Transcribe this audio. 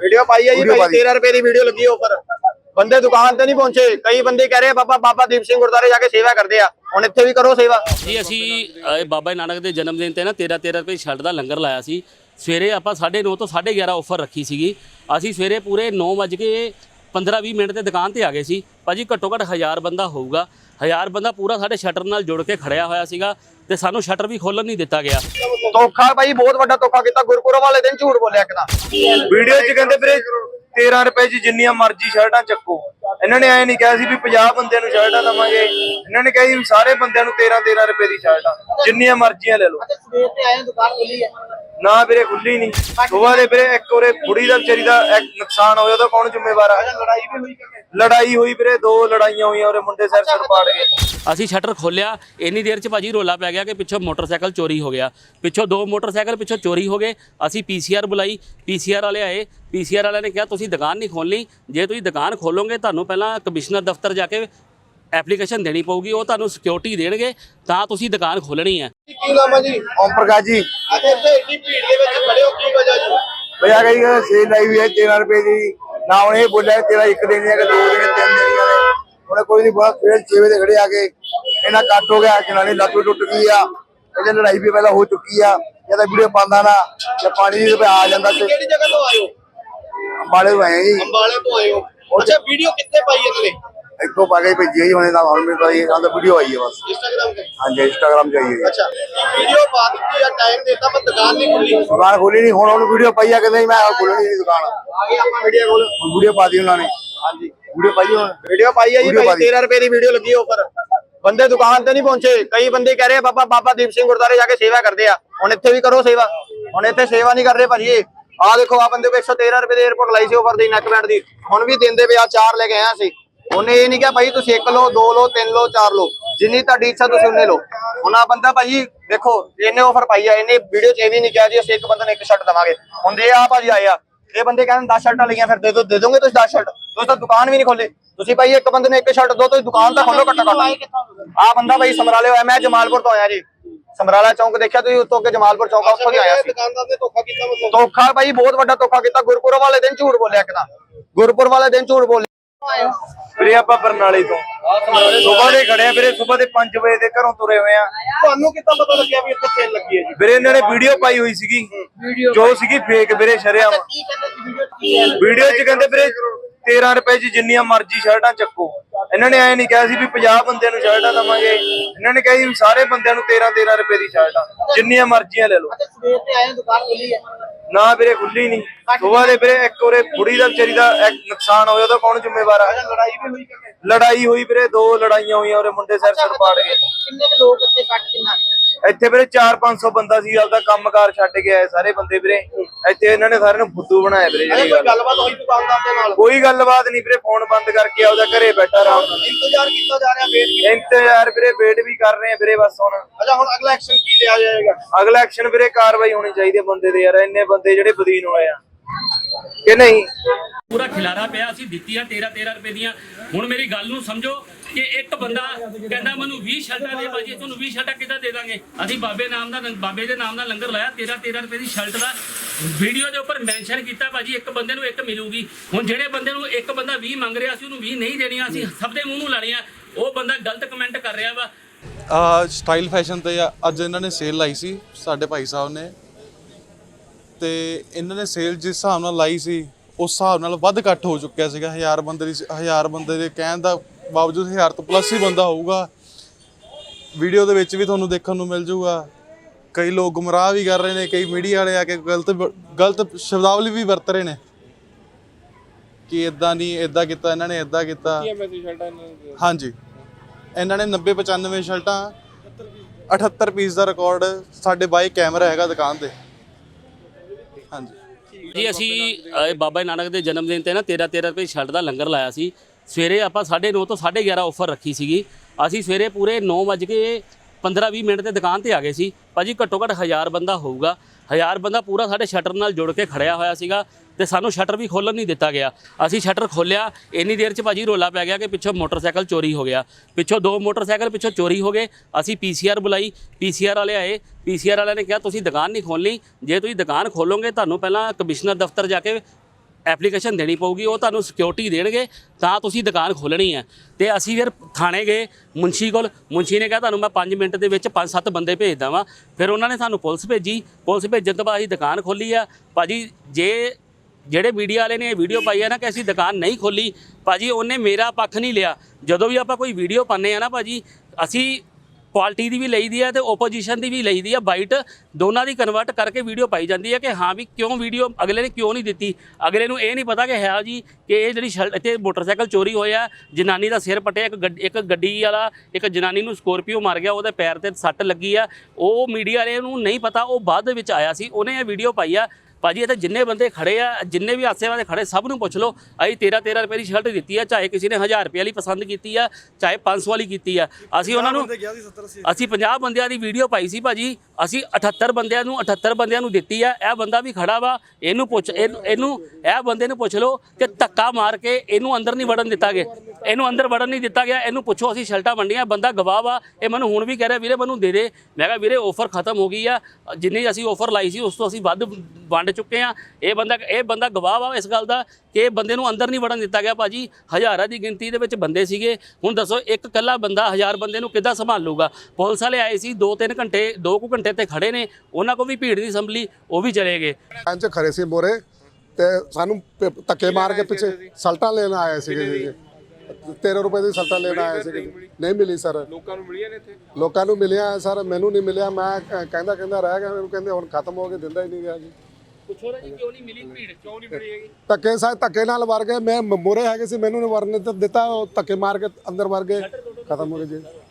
Video ਪਾਈ ਹੈ ਜੀ ਭਾਈ ਪਾਈ। 13 ਰੁਪਏ ਦੀ ਵੀਡੀਓ ਲੱਗੀ ਆਫਰ ਬੰਦੇ ਦੁਕਾਨ ਤੇ ਨਹੀਂ ਪਹੁੰਚੇ। ਕਈ ਬੰਦੇ ਕਹਿ ਰਹੇ ਆ, ਬਾਬਾ ਬਾਬਾ ਦੀਪ ਸਿੰਘ ਗੁਰਦਾਰੇ ਜਾ ਕੇ ਸੇਵਾ ਕਰਦੇ ਆ। ਹੁਣ ਇੱਥੇ ਵੀ ਕਰੋ ਸੇਵਾ। ਜੀ ਅਸੀਂ ਬਾਬਾ ਨਾਨਕ ਦੇ ਜਨਮ ਦਿਨ ਤੇ ਨਾ 13 13 ਰੁਪਏ ਛੱਡ ਦਾ ਲੰਗਰ ਲਾਇਆ ਸੀ। ਸਵੇਰੇ ਆਪਾਂ 9:30 ਤੋਂ 11:30 ਆਫਰ ਰੱਖੀ ਸੀਗੀ। ਅਸੀਂ ਸਵੇਰੇ ਪੂਰੇ 9 ਵਜੇ ਕੇ 15 20 ਮਿੰਟ ਤੇ ਦੁਕਾਨ ਤੇ ਆ ਗਏ ਸੀ। ਭਾਜੀ ਘੱਟੋ ਘੱਟ 1000 ਬੰਦਾ ਹੋਊਗਾ। 1000 ਬੰਦਾ ਪੂਰਾ ਸਾਡੇ ਸ਼ਟਰ ਨਾਲ ਜੁੜ ਕੇ ਖੜਿਆ ਹੋਇਆ ਸੀਗਾ ਤੇ ਸਾਨੂੰ ਸ਼ਟਰ ਵੀ ਖੋਲਣ ਨਹੀਂ ਦਿੱਤਾ ਗਿਆ। ਧੋਖਾ ਭਾਈ ਬਹੁਤ ਵੱਡਾ ਧੋਖਾ ਕੀਤਾ। ਗੁਰਪੁਰਬ ਵਾਲੇ ਦਿਨ ਝੂਠ ਬੋਲਿਆ ਕਿਦਾਂ ਵੀਡੀਓ 'ਚ ਕਹਿੰਦੇ ਵੀਰੇ 13 ਰੁਪਏ 'ਚ ਜਿੰਨੀਆਂ ਮਰਜ਼ੀ ਸ਼ਰਟਾਂ ਚੱਕੋ। ਇਹਨਾਂ ਨੇ ਐ ਨਹੀਂ ਕਿਹਾ ਸੀ ਵੀ 50 ਬੰਦਿਆਂ ਨੂੰ ਸ਼ਰਟਾਂ ਦਵਾਂਗੇ। ਇਹਨਾਂ ਨੇ ਕਿਹਾ ਸਾਰੇ ਬੰਦਿਆਂ ਨੂੰ 13 13 ਰੁਪਏ ਦੀ ਸ਼ਰਟਾਂ। ਜਿੰਨੀਆਂ ਮਰਜ਼ੀਆਂ ਲੈ ਲਓ। ਸਵੇਰ ਤੇ ਆਏ ਦੁਕਾਨ ਖੁੱਲੀ ਹੈ ਨਾ ਵੀਰੇ, ਖੁੱਲੀ ਨਹੀਂ ਸੁਬਾਹ ਦੇ ਵੀਰੇ, ਇੱਕ ਉਹਰੇ ਬੁੜੀ ਦਾ ਵਿਚਾਰੀ ਦਾ ਇੱਕ ਨੁਕਸਾਨ ਹੋਇਆ ਉਹਦਾ ਕੌਣ ਜ਼ਿੰਮੇਵਾਰ ਆ? ਲੜਾਈ ਵੀ ਹੋਈ ਲੜਾਈ ਹੋਈ ਵੀਰੇ, ਦੋ ਲੜਾਈਆਂ ਹੋਈਆਂ ਉਹਰੇ ਮੁੰਡੇ ਸਿਰ ਸਿਰ ਪਾੜ ਗਏ ਅਸੀਂ ਸ਼ਟਰ ਖੋਲਿਆ, ਇੰਨੀ ਦੇਰ 'ਚ ਭਾਜੀ ਰੋਲਾ ਪੈ ਗਿਆ ਕਿ ਪਿੱਛੋਂ ਮੋਟਰਸਾਈਕਲ ਚੋਰੀ ਹੋ ਗਿਆ। ਪਿੱਛੋਂ ਦੋ ਮੋਟਰਸਾਈਕਲ ਪਿੱਛੋਂ ਚੋਰੀ ਹੋ ਗਏ, ਅਸੀਂ ਪੀਸੀਆਰ ਬੁਲਾਈ ਪੀਸੀਆਰ ਵਾਲੇ ਆਏ। ਪੀਸੀਆਰ ਵਾਲਿਆਂ ਨੇ ਕਿਹਾ, ਤੁਸੀਂ ਦੁਕਾਨ ਨਹੀਂ ਖੋਲਣੀ ਜੇ ਤੁਸੀਂ ਦੁਕਾਨ ਖੋਲੋਗੇ, ਤੁਹਾਨੂੰ ਪਹਿਲਾਂ ਕਮਿਸ਼ਨਰ ਦਫ਼ਤਰ ਜਾ ਕੇ ਐਪਲੀਕੇਸ਼ਨ ਦੇਣੀ ਪਊਗੀ ਉਹ ਤੁਹਾਨੂੰ ਸਿਕਿਉਰਿਟੀ ਦੇਣਗੇ ਤਾਂ ਤੁਸੀਂ ਦੁਕਾਨ ਖੋਲਣੀ ਹੈ। ਕੀ ਨਾਮ ਹੈ ਜੀ? ਓਮ ਪ੍ਰਕਾਸ਼ ਜੀ। ਅੱਜ ਇੱਥੇ ਇੰਨੀ ਭੀੜ ਦੇ ਵਿੱਚ ਖੜੇ ਹੋ ਕੀ ਵਜ੍ਹਾ ਜੀ? ਭਈਆ ਕਹੀ ਸੇਲ ਲਾਈ ਹੋਈ ਹੈ 13 ਰੁਪਏ ਦੀ। ਨਾ ਉਹਨੇ ਇਹ ਬੋਲਿਆ ਤੇਰਾ ਇੱਕ ਦਿਨ ਜਾਂ ਦੋ ਦਿਨ ਤਿੰਨ ਦਿਨ ਨੇ। ਉਹਨੇ ਕੋਈ ਨਹੀਂ ਬਹੁਤ ਫੇਰ 6 ਵਜੇ ਖੜੇ ਆ ਕੇ ਇਹਨਾਂ ਕੱਟ ਹੋ ਗਿਆ ਜਨਾਨੀ ਲੱਤ ਵੀ ਟੁੱਟ ਗਈ ਆ। ਇਹਦੇ ਲੜਾਈ ਵੀ ਪਹਿਲਾਂ ਹੋ ਚੁੱਕੀ ਆ। ਇਹਦਾ ਵੀਡੀਓ ਪਾਉਂਦਾ ਨਾ ਤੇ ਪਾਣੀ ਦੀ ਆ ਜਾਂਦਾ ਤੇ ਕਿਹੜੀ ਜਗ੍ਹਾ ਤੋਂ ਆਏ ਹੋ? ਬਾਲੇ ਹੋਏ ਆ ਜੀ। ਅੰਬਾਲੇ ਤੋਂ ਆਏ ਹੋ। ਅੱਛਾ ਵੀਡੀਓ ਕਿੱਥੇ ਪਾਈ ਇਹਨਾਂ ਇੱਕੋ ਪਾ ਕੇ ਭੇਜੀ ਜੀ ਹੁਣੇ ਨਾਲ ਹੁਣ ਮੇਰੇ ਪਾਈ ਇਹਨਾਂ ਦਾ ਵੀਡੀਓ ਆਈ ਹੈ ਬਸ। ਇੰਸਟਾਗ੍ਰਾਮ ਤੇ? ਹਾਂਜੀ ਇੰਸਟਾਗ੍ਰਾਮ ਤੇ ਆਈ ਹੈ। ਅੱਛਾ ਵੀਡੀਓ ਪਾ ਦਿੱਤੀ ਆ ਟਾਈਮ ਦੇਤਾ ਪਰ ਦੁਕਾਨ ਨਹੀਂ ਖੁੱਲੀ। ਦੁਕਾਨ ਖੋਲੀ ਨਹੀਂ ਹੁਣ ਉਹਨੂੰ ਵੀਡੀਓ ਪਾਈ ਆ ਕਿ ਨਹੀਂ ਮੈਂ ਖੋਲਣੀ ਨਹੀਂ ਦੁਕਾਨ। ਆ ਗਏ ਆਪਾਂ ਵੀਡੀਓ ਹੁਣ ਵੀਡੀਓ ਪਾ ਦੀ ਉਹਨਾਂ ਨੇ। ਹਾਂਜੀ ਵੀਡੀਓ ਪਾਈ ਹੁਣ ਵੀਡੀਓ ਪਾਈ ਹੈ ਜੀ Video ਭਾਈ ਪਾਈ। 13 ਰੁਪਏ ਦੀ ਵੀਡੀਓ ਲੱਗੀ ਆਫਰ ਬੰਦੇ ਦੁਕਾਨ ਤੇ ਨਹੀਂ ਪਹੁੰਚੇ। ਕਈ ਬੰਦੇ ਕਹਿ ਰਹੇ ਬਾਬਾ ਬਾਬਾ ਦੀਪ ਸਿੰਘ ਗੁਰਦਾਰੇ ਜਾ ਕੇ ਸੇਵਾ ਕਰਦੇ ਆ। ਹੁਣ ਇੱਥੇ ਵੀ ਕਰੋ ਸੇਵਾ। ਹੁਣ ਇੱਥੇ ਸੇਵਾ ਨਹੀਂ ਕਰ ਰਹੇ ਭਾਜੀ ਆ ਦੇਖੋ ਆ ਬੰਦੇ ਕੋ 113 ਰੁਪਏ ਦੀ 에어ਪੋਰਟ ਲਾਈ ਸੀ ਆਫਰ ਦੀ ਨੈਕ ਬੈਂਡ ਦੀ। ਹੁਣ ਵੀ ਦਿੰਦੇ ਪਿਆ ਚਾਰ ਲੈ ਕੇ ਆਇਆ ਸੀ ਉਹਨੇ ਇਹ ਨਹੀਂ ਕਿਹਾ ਭਾਈ ਤੁਸੀਂ ਇੱਕ ਲਓ ਦੋ ਲਓ ਤਿੰਨ ਲਓ ਚਾਰ ਲਓ। ਜਿੰਨੀ ਤੁਹਾਡੀ ਇੱਛਾ ਤੁਸੀਂ ਉਹਨੇ ਲਓ। ਹੁਣ ਆ ਬੰਦਾ ਭਾਜੀ ਦੇਖੋ ਇਹਨੇ ਆਫਰ ਪਾਈ ਆ ਇਹਨੇ ਵੀਡੀਓ 'ਚ ਇਹ ਵੀ ਨਹੀਂ ਕਿਹਾ ਜੀ ਅਸੀਂ ਇੱਕ ਬੰਦੇ ਨੂੰ ਇੱਕ ਸ਼ਰਟ ਦਵਾਂਗੇ। ਹੁਣ ਜੇ ਆ ਭਾਜੀ ਆਏ ਆ ਇਹ ਬੰਦੇ ਕਹਿੰਦੇ 10 ਸ਼ਰਟਾਂ ਲਈਆਂ ਫਿਰ ਦੇ ਦੋ ਦੇ ਦੋਗੇ ਤੁਸੀਂ 10 ਸ਼ਰਟ ਤੁਸੀਂ ਤਾਂ ਦੁਕਾਨ ਵੀ ਨਹੀਂ ਖੋਲੇ ਤੁਸੀਂ ਭਾਈ ਇੱਕ ਬੰਦੇ ਨੂੰ ਇੱਕ ਸ਼ਰਟ ਦੋ ਤੁਸੀਂ ਦੁਕਾਨ ਤਾਂ ਖੋਲੋ ਘੱਟੋ ਘੱਟ। ਆ ਬੰਦਾ ਭਾਈ ਸਮਰਾਲੇ ਹੋਇਆ ਮੈਂ ਜਮਾਲਪੁਰ ਤੋਂ ਆਇਆ ਜੀ। ਸਮਰਾਲਾ ਚੌਂਕ ਦੇਖਿਆ ਤੁਸੀਂ ਉੱਤੋਂ ਅੱਗੇ ਜਮਾਲਪੁਰ ਚੌਕ ਉੱਥੋਂ ਦੀ ਆਇਆ ਸੀ। ਦੁਕਾਨਦਾਰ ਨੇ ਧੋਖਾ ਕੀਤਾ ਧੋਖਾ ਭਾਈ ਬਹੁਤ ਵੱਡਾ ਧੋਖਾ ਕੀਤਾ। ਗੁਰਪੁਰਬ ਵਾਲੇ ਦਿਨ ਝੂਠ ਬੋਲਿਆ ਕਿਦਾਂ ਗੁਰਪੁਰਬ ਵਾਲੇ ਦਿਨ ਝੂਠ ਬੋਲਿਆ। ਵੀਰੇ ਆਪਾਂ ਬਰਨਾਲੇ ਤੋਂ। ਸਵੇਰ ਦੇ ਖੜੇ ਆ ਵੀਰੇ ਸਵੇਰ ਦੇ 5 ਵਜੇ ਦੇ ਘਰੋਂ ਤੁਰੇ ਹੋਏ ਆ। ਤੁਹਾਨੂੰ ਕਿੱਦਾਂ ਪਤਾ ਲੱਗਿਆ ਵੀ ਇੱਥੇ ਸੇਲ ਲੱਗੀ ਹੈ ਜੀ? ਵੀਰੇ ਇਹਨਾਂ ਨੇ ਵੀਡੀਓ ਪਾਈ ਹੋਈ ਸੀਗੀ। ਜੋ ਸੀਗੀ ਫੇਕ ਵੀਰੇ ਸ਼ਰਿਆਮ। ਵੀਡੀਓ 'ਚ? ਕਹਿੰਦੇ ਵੀਰੇ 13 ਰੁਪਏ 'ਚ ਜਿੰਨੀਆਂ ਮਰਜ਼ੀ ਸ਼ਰਟਾਂ ਚੱਕੋ। ਇਹਨਾਂ ਨੇ ਐ ਨਹੀਂ ਕਿਹਾ ਸੀ ਵੀ 50 ਬੰਦਿਆਂ ਨੂੰ ਸ਼ਰਟਾਂ ਦਵਾਂਗੇ। ਇਹਨਾਂ ਨੇ ਕਿਹਾ ਸਾਰੇ ਬੰਦਿਆਂ ਨੂੰ 13 13 ਰੁਪਏ ਦੀ ਸ਼ਰਟਾਂ ਜਿੰਨੀਆਂ ਮਰਜ਼ੀਆਂ ਲੈ ਲਓ। ਅੱਛਾ ਸਵੇਰ ਤੇ ਆਏ ਦੁਕਾਨ ਖੁੱਲੀ ਹੈ। ਨਾ ਵੀਰੇ ਖੁੱਲੀ ਨਹੀਂ ਸੁਬਾਹ ਦੇ ਵੀਰੇ ਇੱਕ ਉਹਰੇ ਬੁੜੀ ਦਾ ਵਿਚਾਰੀ ਦਾ ਇੱਕ ਨੁਕਸਾਨ ਹੋਇਆ ਉਹਦਾ ਕੌਣ ਜ਼ਿੰਮੇਵਾਰ ਆ? ਲੜਾਈ ਵੀ ਹੋਈ ਲੜਾਈ ਹੋਈ ਵੀਰੇ ਦੋ ਲੜਾਈਆਂ ਹੋਈਆਂ ਉਹਰੇ ਮੁੰਡੇ ਸਿਰ ਸਿਰ ਪਾੜ ਗਏ ਕਿੰਨੇ ਕੁ ਲੋਕ ਇੱਥੇ ਕੱਟ ਕਿੰਨਾ ਇੱਥੇ ਵੀਰੇ 4-500 ਬੰਦਾ ਸੀ ਆਪਦਾ ਕੰਮਕਾਰ ਛੱਡ ਕੇ ਆਏ ਸਾਰੇ ਬੰਦੇ ਵੀਰੇ। ਇੱਥੇ ਇਹਨਾਂ ਨੇ ਸਾਰਿਆਂ ਨੂੰ ਫੁੱਦੂ ਬਣਾਇਆ ਵੀਰੇ ਜਿਹੜੀ ਗੱਲ ਗੱਲਬਾਤ ਹੋਈ ਦੁਕਾਨਦਾਰ ਦੇ ਨਾਲ? ਕੋਈ ਗੱਲਬਾਤ ਨਹੀਂ ਵੀਰੇ ਫੋਨ ਬੰਦ ਕਰਕੇ ਆਪਦਾ ਘਰੇ ਬੈਠਾ ਆਰਾਮ ਨਾਲ। ਇੰਤਜ਼ਾਰ ਕੀਤਾ ਜਾ ਰਿਹਾ ਵੇਟ ਕੀਤਾ। ਇੰਤਜ਼ਾਰ ਵੀਰੇ ਵੇਟ ਵੀ ਕਰ ਰਹੇ ਆ ਵੀਰੇ ਬਸ ਹੁਣ। ਅੱਛਾ ਹੁਣ ਅਗਲਾ ਐਕਸ਼ਨ ਕੀ ਲਿਆ ਜਾਏਗਾ? ਅਗਲਾ ਐਕਸ਼ਨ ਵੀਰੇ ਕਾਰਵਾਈ ਹੋਣੀ ਚਾਹੀਦੀ ਹੈ ਬੰਦੇ ਦੇ ਯਾਰ ਇੰਨੇ ਬੰਦੇ ਜਿਹੜੇ ਬਦੀਨ ਹੋਏ ਆ। ਕਿ ਨਹੀਂ? ਪੂਰਾ ਖਿਲਾਰਾ ਪਿਆ ਅਸੀਂ ਦਿੱਤੀਆਂ 13 13 ਰੁਪਏ ਦੀਆਂ। ਹੁਣ ਮੇਰੀ ਗੱਲ ਨੂੰ ਸਮਝੋ ਕਿ ਇੱਕ ਬੰਦਾ ਕਹਿੰਦਾ ਮੈਨੂੰ 20 ਸ਼ਰਟਾਂ ਦੇ ਭਾਜੀ ਤੁਹਾਨੂੰ 20 ਸ਼ਰਟਾਂ ਕਿੱਦਾਂ ਦੇ ਦਾਂਗੇ? ਅਸੀਂ ਬਾਬੇ ਨਾਮ ਦਾ ਬਾਬੇ ਦੇ ਨਾਮ ਦਾ ਲੰਗਰ ਲਾਇਆ 13 13 ਰੁਪਏ ਦੀ ਸ਼ਰਟ ਦਾ। ਵੀਡੀਓ ਦੇ ਉੱਪਰ ਮੈਂਸ਼ਨ ਕੀਤਾ ਭਾਜੀ ਇੱਕ ਬੰਦੇ ਨੂੰ ਇੱਕ ਮਿਲੂਗੀ। ਹੁਣ ਜਿਹੜੇ ਬੰਦੇ ਨੂੰ ਇੱਕ ਬੰਦਾ 20 ਮੰਗ ਰਿਹਾ ਸੀ ਉਹਨੂੰ 20 ਨਹੀਂ ਦੇਣੀਆਂ ਅਸੀਂ ਸਭ ਦੇ ਮੂੰਹ ਨੂੰ ਲਾਣੀਆਂ ਉਹ ਬੰਦਾ ਗਲਤ ਕਮੈਂਟ ਕਰ ਰਿਹਾ ਵਾ। ਆ ਸਟਾਈਲ ਫੈਸ਼ਨ ਤੇ ਅੱਜ ਇਹਨਾਂ ਨੇ ਸੇਲ ਲਾਈ ਸੀ ਸਾਡੇ ਭਾਈ ਸਾਹਿਬ ਨੇ। ਤੇ ਇਹਨਾਂ ਨੇ ਸੇਲ ਜਿਸ ਹਿਸਾਬ ਨਾਲ ਲਾਈ ਸੀ ਉਸ ਹਿਸਾਬ ਨਾਲ ਵੱਧ ਘੱਟ ਹੋ ਚੁੱਕਿਆ ਸੀਗਾ। 1000 ਬੰਦੇ ਦੀ 1000 ਬੰਦੇ ਦੇ ਕਹਿਣ ਦਾ ਬਾਵਜੂਦ 1000 ਤੋਂ ਪਲੱਸ ਹੀ ਬੰਦਾ ਹੋਊਗਾ। ਵੀਡੀਓ ਦੇ ਵਿੱਚ ਵੀ ਤੁਹਾਨੂੰ ਦੇਖਣ ਨੂੰ ਮਿਲ ਜਾਊਗਾ ਕਈ ਲੋਕ ਗੁੰਮਰਾਹ ਵੀ ਕਰ ਰਹੇ ਨੇ ਕਈ ਮੀਡੀਆ ਵਾਲੇ ਆ ਕੇ ਗਲਤ ਗਲਤ ਸ਼ਬਦਾਵਲੀ ਵੀ ਵਰਤ ਰਹੇ ਨੇ। ਕਿ ਇਦਾਂ ਨਹੀਂ ਇਦਾਂ ਕੀਤਾ ਇਹਨਾਂ ਨੇ ਇਦਾਂ ਕੀਤਾ। ਹਾਂਜੀ। ਇਹਨਾਂ ਨੇ 90 95 ਸ਼ਰਟਾਂ 78 ਪੀਸ ਦਾ ਰਿਕਾਰਡ ਸਾਡੇ ਬਾਈ ਕੈਮਰਾ ਹੈਗਾ ਦੁਕਾਨ ਤੇ। ਹਾਂਜੀ। ਜੀ ਅਸੀਂ ਅਹ, ਬਾਬਾ ਨਾਨਕ ਦੇ ਜਨਮ ਦਿਨ ਤੇ ਨਾ 13 13 ਰੁਪਏ ਛੱਡ ਦਾ ਲੰਗਰ ਲਾਇਆ ਸੀ। ਸਵੇਰੇ ਆਪਾਂ 9:30 ਤੋਂ 11:30 ਆਫਰ ਰੱਖੀ ਸੀਗੀ। ਅਸੀਂ ਸਵੇਰੇ ਪੂਰੇ 9 ਵਜੇ ਕੇ 15 20 ਮਿੰਟ ਤੇ ਦੁਕਾਨ ਤੇ ਆ ਗਏ ਸੀ। ਭਾਜੀ ਘੱਟੋ ਘੱਟ 1000 ਬੰਦਾ ਹੋਊਗਾ। 1000 ਬੰਦਾ ਪੂਰਾ ਸਾਡੇ ਸ਼ਟਰ ਨਾਲ ਜੁੜ ਕੇ ਖੜਿਆ ਹੋਇਆ ਸੀਗਾ ਤੇ ਸਾਨੂੰ ਸ਼ਟਰ ਵੀ ਖੋਲਣ ਨਹੀਂ ਦਿੱਤਾ ਗਿਆ। ਅਸੀਂ ਸ਼ਟਰ ਖੋਲਿਆ ਇੰਨੀ ਦੇਰ 'ਚ ਭਾਜੀ ਰੋਲਾ ਪੈ ਗਿਆ ਕਿ ਪਿੱਛੋਂ ਮੋਟਰਸਾਈਕਲ ਚੋਰੀ ਹੋ ਗਿਆ। ਪਿੱਛੋਂ ਦੋ ਮੋਟਰਸਾਈਕਲ ਪਿੱਛੋਂ ਚੋਰੀ ਹੋ ਗਏ। ਅਸੀਂ ਪੀਸੀਆਰ ਬੁਲਾਈ ਪੀਸੀਆਰ ਵਾਲੇ ਆਏ। ਪੀਸੀਆਰ ਵਾਲਿਆਂ ਨੇ ਕਿਹਾ, ਤੁਸੀਂ ਦੁਕਾਨ ਨਹੀਂ ਖੋਲਣੀ ਜੇ ਤੁਸੀਂ ਦੁਕਾਨ ਖੋਲੋਗੇ, ਤੁਹਾਨੂੰ ਪਹਿਲਾਂ ਕਮਿਸ਼ਨਰ ਦਫ਼ਤਰ ਜਾ ਕੇ ਐਪਲੀਕੇਸ਼ਨ ਦੇਣੀ ਪਊਗੀ, ਉਹ ਤੁਹਾਨੂੰ ਸਿਕਿਉਰਿਟੀ ਦੇਣਗੇ, ਤਾਂ ਤੁਸੀਂ ਦੁਕਾਨ ਖੋਲਣੀ ਹੈ। ਤੇ ਅਸੀਂ ਫਿਰ ਥਾਣੇ ਗਏ ਮੁੰਸ਼ੀ ਕੋਲ ਮੁੰਸ਼ੀ ਨੇ ਕਿਹਾ ਤੁਹਾਨੂੰ ਮੈਂ 5 ਮਿੰਟ ਦੇ ਵਿੱਚ 5-7 ਬੰਦੇ ਭੇਜਦਾ ਵਾਂ ਫਿਰ ਉਹਨਾਂ ਨੇ ਸਾਨੂੰ ਪੁਲਿਸ ਭੇਜੀ, ਪੁਲਿਸ ਭੇਜਣ ਤੋਂ ਬਾਅਦ ਅਸੀਂ ਦੁਕਾਨ ਖੋਲੀ ਆ ਭਾਜੀ, ਜੇ ਜਿਹੜੇ ਮੀਡੀਆ ਵਾਲੇ ਨੇ ਇਹ ਵੀਡੀਓ ਪਾਈ ਹੈ ਨਾ ਕਿ ਅਸੀਂ ਦੁਕਾਨ ਨਹੀਂ ਖੋਲੀ ਭਾਜੀ, ਉਹਨੇ ਮੇਰਾ ਪੱਖ ਨਹੀਂ ਲਿਆ। ਜਦੋਂ ਵੀ ਆਪਾਂ ਕੋਈ ਵੀਡੀਓ ਪਾਉਂਦੇ ਆ ਨਾ ਭਾਜੀ, ਅਸੀਂ ਕੁਆਲਿਟੀ ਦੀ ਵੀ ਲਈਦੀ ਹੈ ਤੇ ਓਪੋਜੀਸ਼ਨ ਦੀ ਵੀ ਲਈਦੀ ਆ ਬਾਈਟ ਦੋਨਾਂ ਦੀ ਕਨਵਰਟ ਕਰਕੇ ਵੀਡੀਓ ਪਾਈ ਜਾਂਦੀ ਹੈ ਕਿ ਹਾਂ ਵੀ ਕਿਉਂ ਵੀਡੀਓ ਅਗਲੇ ਨੇ ਕਿਉਂ ਨਹੀਂ ਦਿੱਤੀ? ਅਗਲੇ ਨੂੰ ਇਹ ਨਹੀਂ ਪਤਾ ਕਿ ਹੈ ਜੀ ਕਿ ਇਹ ਜਿਹੜੀ ਸ਼ਲ- ਇੱਥੇ ਮੋਟਰਸਾਈਕਲ ਚੋਰੀ ਹੋਇਆ, ਜਨਾਨੀ ਦਾ ਸਿਰ ਪਟਿਆ, ਇੱਕ ਗੱਡ- ਇੱਕ ਗੱਡੀ ਵਾਲਾ, ਇੱਕ ਜਨਾਨੀ ਨੂੰ ਸਕੋਰਪੀਓ ਮਾਰ ਗਿਆ, ਉਹਦੇ ਪੈਰ ਤੇ ਸੱਟ ਲੱਗੀ ਆ। ਉਹ ਮੀਡੀਆ ਵਾਲੇ ਨੂੰ ਨਹੀਂ ਪਤਾ, ਉਹ ਬਾਅਦ ਦੇ ਵਿੱਚ ਆਇਆ ਸੀ, ਉਹਨੇ ਇਹ ਵੀਡੀਓ ਪਾਈ ਆ। ਭਾਜੀ ਇੱਥੇ ਜਿੰਨੇ ਬੰਦੇ ਖੜੇ ਆ ਜਿੰਨੇ ਵੀ ਆਸੇ ਵਾਲੇ ਖੜੇ ਸਭ ਨੂੰ ਪੁੱਛ ਲਓ ਅਸੀਂ 13 13 ਰੁਪਏ ਦੀ ਸ਼ਰਟ ਦਿੱਤੀ ਆ ਚਾਹੇ ਕਿਸੇ ਨੇ 1000 ਰੁਪਏ ਵਾਲੀ ਪਸੰਦ ਕੀਤੀ ਆ ਚਾਹੇ 500 ਵਾਲੀ ਕੀਤੀ ਆ। ਅਸੀਂ ਉਹਨਾਂ ਨੂੰ ਅਸੀਂ। 50 ਬੰਦਿਆਂ ਦੀ ਵੀਡੀਓ ਪਾਈ ਸੀ ਭਾਜੀ। ਅਸੀਂ 78 ਬੰਦਿਆਂ ਨੂੰ 78 ਬੰਦਿਆਂ ਨੂੰ ਦਿੱਤੀ ਆ। ਇਹ ਬੰਦਾ ਵੀ ਖੜਾ ਵਾ ਇਹਨੂੰ ਪੁੱਛ ਇਹਨੂੰ ਇਹਨੂੰ ਇਹ ਬੰਦੇ ਨੂੰ ਪੁੱਛ ਲਓ ਕਿ ਧੱਕਾ ਮਾਰ ਕੇ ਇਹਨੂੰ ਅੰਦਰ ਨਹੀਂ ਵੜਨ ਦਿੱਤਾ ਗਿਆ। ਇਹਨੂੰ ਅੰਦਰ ਵੜਨ ਨਹੀਂ ਦਿੱਤਾ ਗਿਆ, ਇਹਨੂੰ ਪੁੱਛੋ ਅਸੀਂ ਸ਼ਰਟਾਂ ਵੰਡੀਆਂ, ਬੰਦਾ ਗਵਾਹ ਵਾ। ਇਹ ਮੈਨੂੰ ਹੁਣ ਵੀ ਕਹਿ ਰਿਹਾ, ਵੀਰੇ ਮੈਨੂੰ ਦੇ ਦੇ। ਮੈਂ ਕਿਹਾ, ਵੀਰੇ ਆਫਰ ਖਤਮ ਹੋ ਗਈ ਆ। ਜਿੰਨੀ ਅਸੀਂ ਆਫਰ ਲਾਈ ਸੀ, ਉਸ ਤੋਂ ਅਸੀਂ ਵੱਧ ਵੰਡ ਚੁੱਕੇ ਆ। ਇਹ ਬੰਦਾ ਇਹ ਬੰਦਾ ਗਵਾਹ ਵਾ ਇਸ ਗੱਲ ਦਾ ਕਿ ਇਹ ਬੰਦੇ ਨੂੰ ਅੰਦਰ ਨਹੀਂ ਵੜਨ ਦਿੱਤਾ ਗਿਆ ਭਾਜੀ। ਹਜ਼ਾਰਾਂ ਦੀ ਗਿਣਤੀ ਦੇ ਵਿੱਚ ਬੰਦੇ ਸੀਗੇ। ਹੁਣ ਦੱਸੋ, ਇੱਕ ਕੱਲਾ ਬੰਦਾ ਹਜ਼ਾਰ ਬੰਦੇ ਨੂੰ ਕਿੱਦਾਂ ਸੰਭਾਲੂਗਾ? ਪੁਲਿਸ ਵਾਲੇ ਆਏ ਸੀ 2-3 ਘੰਟੇ 2 ਕੁ ਘੰਟੇ ਤੇ ਖੜੇ ਨੇ। ਉਹਨਾਂ ਕੋ ਵੀ ਭੀੜ ਦੀ ਸੰਭਲੀ, ਉਹ ਵੀ ਚਲੇ ਗਏ। ਐਂ ਚ ਖੜੇ ਸੀ ਮੋਰੇ ਤੇ ਸਾਨੂੰ ਧੱਕੇ ਮਾਰ ਕੇ ਪਿੱਛੇ ਸਲਟਾਂ ਲੈਣ ਆਏ ਸੀਗੇ ਜੀ। 13 ਰੁਪਏ ਦੀ ਸਲਟਾਂ ਲੈਣ ਆਏ ਜੀ। ਨਹੀਂ ਮਿਲੀ ਸਰ। ਲੋਕਾਂ ਨੂੰ ਮਿਲੀਆਂ ਨੇ ਇੱਥੇ? ਲੋਕਾਂ ਨੂੰ ਮਿਲਿਆ ਸਰ ਮੈਨੂੰ ਨਹੀਂ ਮਿਲਿਆ। ਮੈਂ ਕ- ਕਹਿੰਦਾ ਕਹਿੰਦਾ ਰਹਿ ਗਿਆ। ਮੈਨੂੰ ਕਹਿੰਦੇ ਹੁਣ ਖਤਮ ਹੋ ਗਏ ਦਿੰਦਾ ਹੀ ਨਹੀਂ ਗਿਆ ਜੀ। ਪੁੱਛੋ ਨਾ ਜੀ ਕਿਉਂ ਨਹੀਂ ਮਿਲੀ ਭੀੜ? ਕਿਉਂ ਨਹੀਂ ਮਿਲੀ ਹੈਗੀ? ਧੱਕੇ ਸਾ ਧੱਕੇ ਨਾਲ ਵਰ ਗਏ। ਮੈਂ ਮੋਰੇ ਹੈਗੇ ਸੀ। ਮੈਨੂੰ ਨਹੀਂ ਵਰਨ ਦਿੱਤਾ- ਦਿੱਤਾ ਉਹ ਧੱਕੇ ਮਾਰ ਕੇ ਅੰਦਰ ਵਰ ਗਏ। ਖਤਮ ਹੋ ਗਏ ਜੀ।